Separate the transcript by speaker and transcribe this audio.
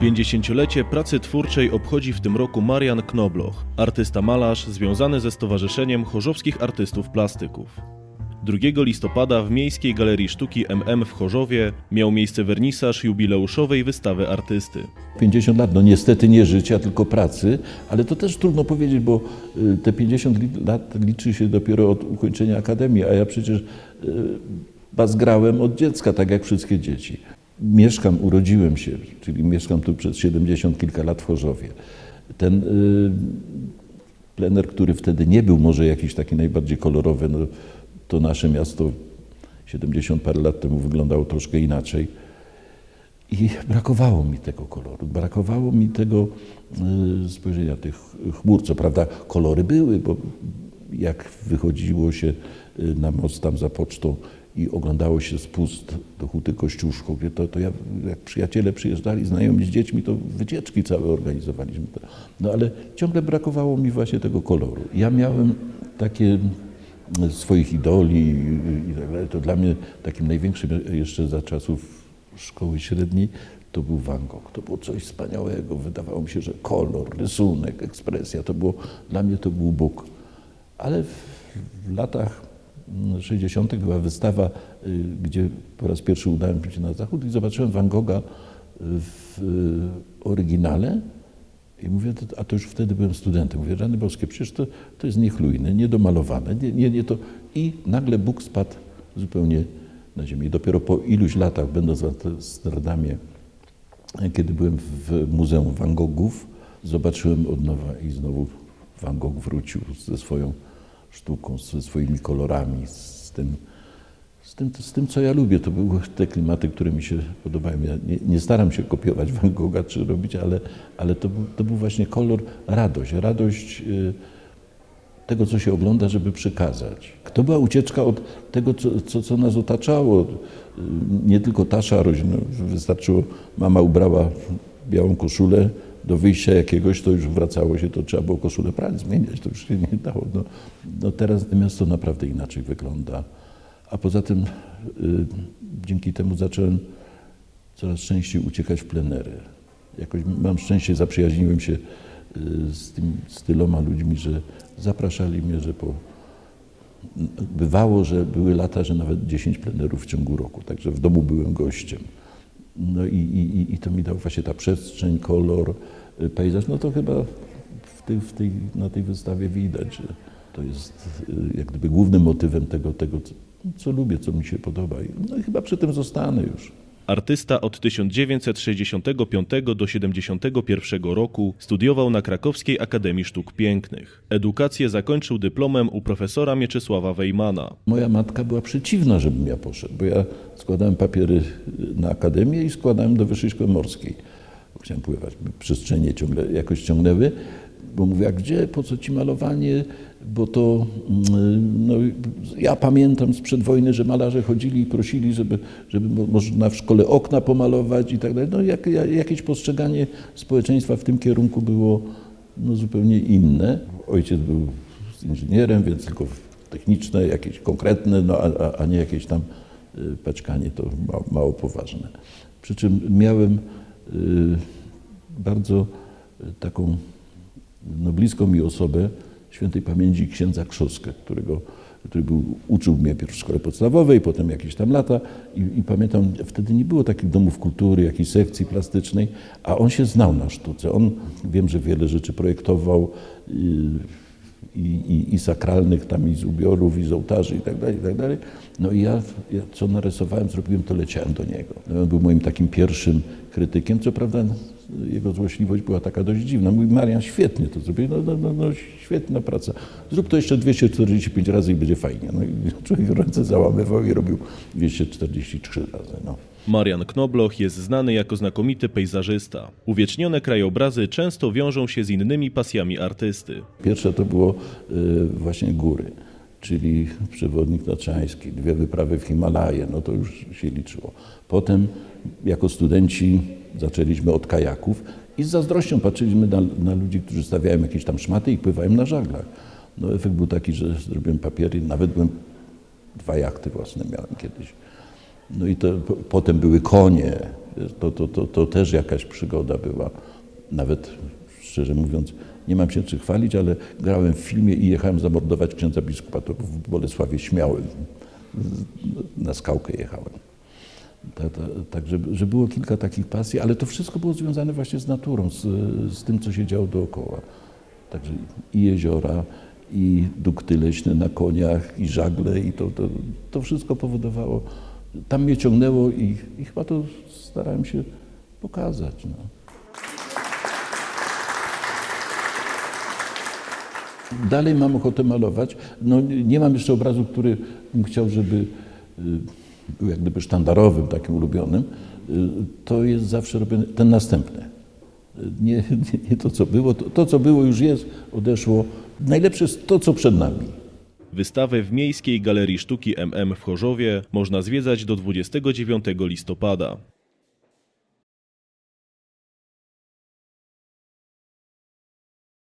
Speaker 1: 50-lecie pracy twórczej obchodzi w tym roku Marian Knobloch, artysta-malarz związany ze Stowarzyszeniem Chorzowskich Artystów Plastyków. 2 listopada w Miejskiej Galerii Sztuki MM w Chorzowie miał miejsce wernisaż jubileuszowej wystawy artysty.
Speaker 2: 50 lat, no niestety nie życia, tylko pracy, ale to też trudno powiedzieć, bo y, te 50 li- lat liczy się dopiero od ukończenia akademii, a ja przecież y, bazgrałem od dziecka, tak jak wszystkie dzieci. Mieszkam, urodziłem się, czyli mieszkam tu przez 70 kilka lat w Chorzowie. Ten y, plener, który wtedy nie był może jakiś taki najbardziej kolorowy, no, to nasze miasto 70 parę lat temu wyglądało troszkę inaczej. I brakowało mi tego koloru, brakowało mi tego y, spojrzenia tych chmur. Co prawda kolory były, bo jak wychodziło się y, na most tam za pocztą i oglądało się spust do Huty Kościuszko, gdzie to, to ja, jak przyjaciele przyjeżdżali, znajomi z dziećmi, to wycieczki całe organizowaliśmy. No ale ciągle brakowało mi właśnie tego koloru. Ja miałem takie y, swoich idoli i, tak dalej. To dla mnie takim największym jeszcze za czasów szkoły średniej to był Van Gogh. To było coś wspaniałego. Wydawało mi się, że kolor, rysunek, ekspresja to było, dla mnie to był Bóg. Ale w, w latach mm, 60. była wystawa, y, gdzie po raz pierwszy udałem się na zachód i zobaczyłem Van Gogha w y, oryginale. I mówię, a to już wtedy byłem studentem. Mówię, rany boskie, przecież to, to jest niechlujne, niedomalowane. Nie, nie, nie to. I nagle Bóg spadł zupełnie na ziemię. I dopiero po iluś latach, będąc w Amsterdamie, kiedy byłem w Muzeum Van Gogów, zobaczyłem od nowa i znowu Van Gogh wrócił ze swoją sztuką, ze swoimi kolorami, z tym, z tym, z tym co ja lubię. To były te klimaty, które mi się podobają. Ja nie, nie staram się kopiować Van Gogha czy robić, ale, ale to, był, to był właśnie kolor, radość. Radość y, tego, co się ogląda, żeby przekazać. To była ucieczka od tego, co, co, co nas otaczało. Y, Nie tylko ta szarość. No, wystarczyło, mama ubrała białą koszulę, do wyjścia jakiegoś to już wracało się, to trzeba było koszulę prać, zmieniać, to już się nie dało. No, no teraz miasto naprawdę inaczej wygląda. A poza tym y, dzięki temu zacząłem coraz częściej uciekać w plenery. Jakoś mam szczęście, zaprzyjaźniłem się y, z, tym, z tyloma ludźmi, że zapraszali mnie, że po... Bywało, że były lata, że nawet 10 plenerów w ciągu roku, także w domu byłem gościem. No i, i, i- to mi dało właśnie ta przestrzeń, kolor, y, pejzaż. No to chyba w tej, w tej, na tej wystawie widać, że to jest y, jak gdyby głównym motywem tego, tego co, co lubię, co mi się podoba. No i chyba przy tym zostanę już.
Speaker 1: Artysta od 1965 do 1971 roku studiował na Krakowskiej Akademii Sztuk Pięknych. Edukację zakończył dyplomem u profesora Mieczysława Wejmana.
Speaker 2: Moja matka była przeciwna, żebym ja poszedł, bo ja składałem papiery na akademię i składałem do Wyższej Szkoły Morskiej. Chciałem pływać, przestrzenie ciągle jakoś ciągnęły, bo mówię, a gdzie, po co ci malowanie, bo to, mm, no, ja pamiętam sprzed wojny, że malarze chodzili i prosili, żeby, żeby mo- można w szkole okna pomalować i tak dalej. No, jak, ja- jakieś postrzeganie społeczeństwa w tym kierunku było no, zupełnie inne. Ojciec był inżynierem, więc tylko techniczne, jakieś konkretne, no, a, a- nie jakieś tam y, paćkanie, to mało, mało poważne. Przy czym miałem y, bardzo y, taką no, bliską mi osobę świętej pamięci księdza Krzoskę, którego, który był, uczył mnie pierw w szkole podstawowej, potem jakieś tam lata i, i pamiętam, wtedy nie było takich domów kultury, jakiejś sekcji plastycznej, a on się znał na sztuce. On, wiem, że wiele rzeczy projektował, y, i, i, i sakralnych tam, i z ubiorów, i z ołtarzy i tak dalej, i tak dalej. No i ja, ja co narysowałem, zrobiłem, to leciałem do niego. No, on był moim takim pierwszym krytykiem, co prawda jego złośliwość była taka dość dziwna. Mówi, Marian, świetnie to zrobiłeś, no, no, no, no świetna praca. Zrób to jeszcze 245 razy i będzie fajnie. No i człowiek ręce załamywał i robił 243 razy. No.
Speaker 1: Marian Knobloch jest znany jako znakomity pejzażysta. Uwiecznione krajobrazy często wiążą się z innymi pasjami artysty.
Speaker 2: Pierwsze to było y, właśnie góry, czyli przewodnik tatrzański, dwie wyprawy w Himalaje, no to już się liczyło. Potem jako studenci zaczęliśmy od kajaków i z zazdrością patrzyliśmy na, na ludzi, którzy stawiają jakieś tam szmaty i pływają na żaglach. No efekt był taki, że zrobiłem papiery, nawet byłem, dwa jachty własne miałem kiedyś. No i to po, potem były konie, To, to, to, to też jakaś przygoda była. Nawet, szczerze mówiąc, nie mam się czy chwalić, ale grałem w filmie i jechałem zamordować księdza biskupa. To w Bolesławie śmiałem. Na skałkę jechałem. Ta, ta, tak, że, było kilka takich pasji, ale to wszystko było związane właśnie z naturą, z, z tym, co się działo dookoła. Także i jeziora, i dukty leśne na koniach, i żagle, i to, to, to wszystko powodowało, tam mnie ciągnęło i, i chyba to starałem się pokazać. No. Dalej mam ochotę malować. No, nie mam jeszcze obrazu, który bym chciał, żeby y, jak gdyby sztandarowym, takim ulubionym. Y, To jest zawsze robione, ten następny. Y, Nie, nie, nie to, co było. To, to, co było, już jest, odeszło. Najlepsze jest to, co przed nami.
Speaker 1: Wystawę w Miejskiej Galerii Sztuki MM w Chorzowie można zwiedzać do 29 listopada.